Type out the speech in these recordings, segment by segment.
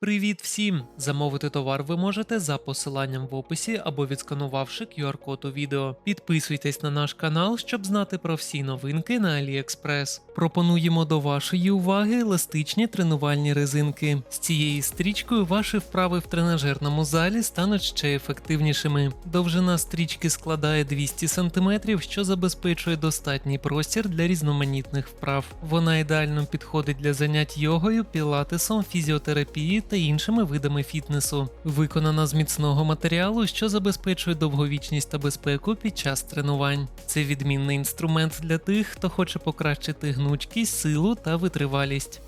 Привіт всім! Замовити товар ви можете за посиланням в описі або відсканувавши QR-код у відео. Підписуйтесь на наш канал, щоб знати про всі новинки на AliExpress. Пропонуємо до вашої уваги еластичні тренувальні резинки. З цією стрічкою ваші вправи в тренажерному залі стануть ще ефективнішими. Довжина стрічки складає 200 см, що забезпечує достатній простір для різноманітних вправ. Вона ідеально підходить для занять йогою, пілатесом, фізіотерапії та іншими видами фітнесу. Виконана з міцного матеріалу, що забезпечує довговічність та безпеку під час тренувань. Це відмінний інструмент для тих, хто хоче покращити гнучкість, силу та витривалість.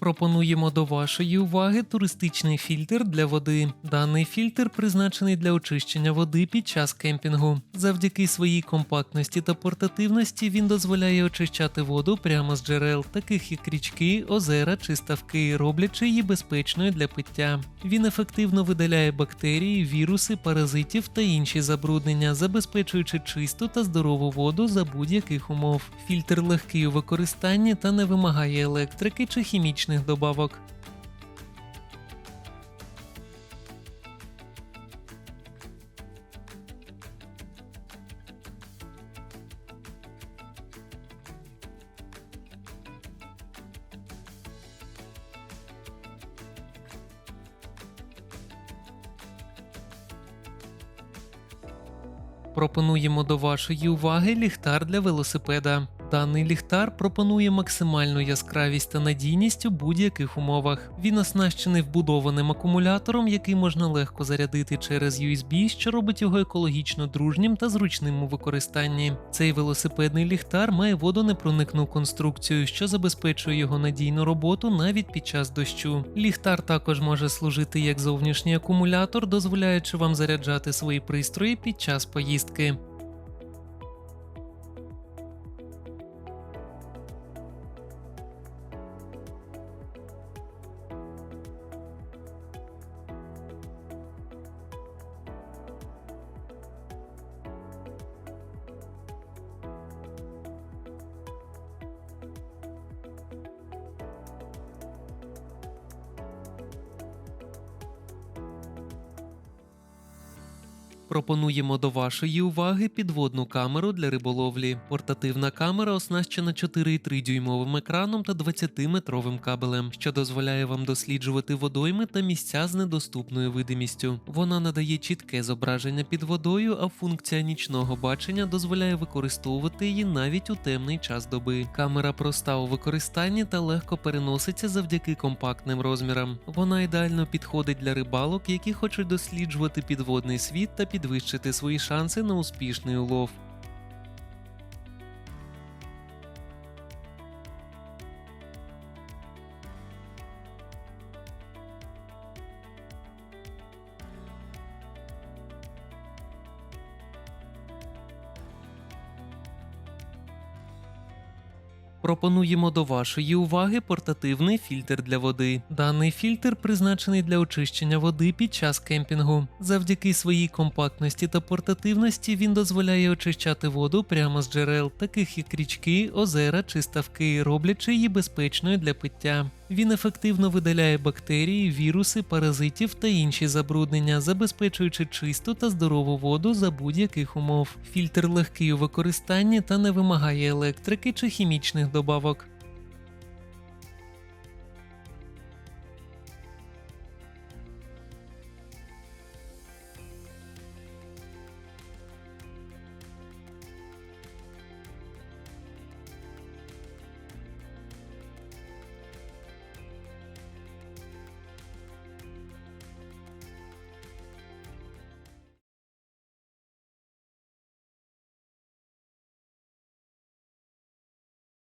Пропонуємо до вашої уваги туристичний фільтр для води. Даний фільтр призначений для очищення води під час кемпінгу. Завдяки своїй компактності та портативності він дозволяє очищати воду прямо з джерел, таких як річки, озера чи ставки, роблячи її безпечною для пиття. Він ефективно видаляє бактерії, віруси, паразитів та інші забруднення, забезпечуючи чисту та здорову воду за будь-яких умов. Фільтр легкий у використанні та не вимагає електрики чи хімічних добавок. Пропонуємо до вашої уваги ліхтар для велосипеда. Даний ліхтар пропонує максимальну яскравість та надійність у будь-яких умовах. Він оснащений вбудованим акумулятором, який можна легко зарядити через USB, що робить його екологічно дружнім та зручним у використанні. Цей велосипедний ліхтар має водонепроникну конструкцію, що забезпечує його надійну роботу навіть під час дощу. Ліхтар також може служити як зовнішній акумулятор, дозволяючи вам заряджати свої пристрої під час поїздки. Пропонуємо до вашої уваги підводну камеру для риболовлі. Портативна камера оснащена 4,3 дюймовим екраном та 20-метровим кабелем, що дозволяє вам досліджувати водойми та місця з недоступною видимістю. Вона надає чітке зображення під водою, а функція нічного бачення дозволяє використовувати її навіть у темний час доби. Камера проста у використанні та легко переноситься завдяки компактним розмірам. Вона ідеально підходить для рибалок, які хочуть досліджувати підводний світ та підвищити свої шанси на успішний улов. Пропонуємо до вашої уваги портативний фільтр для води. Даний фільтр призначений для очищення води під час кемпінгу. Завдяки своїй компактності та портативності він дозволяє очищати воду прямо з джерел, таких як річки, озера чи ставки, роблячи її безпечною для пиття. Він ефективно видаляє бактерії, віруси, паразитів та інші забруднення, забезпечуючи чисту та здорову воду за будь-яких умов. Фільтр легкий у використанні та не вимагає електрики чи хімічних добавок.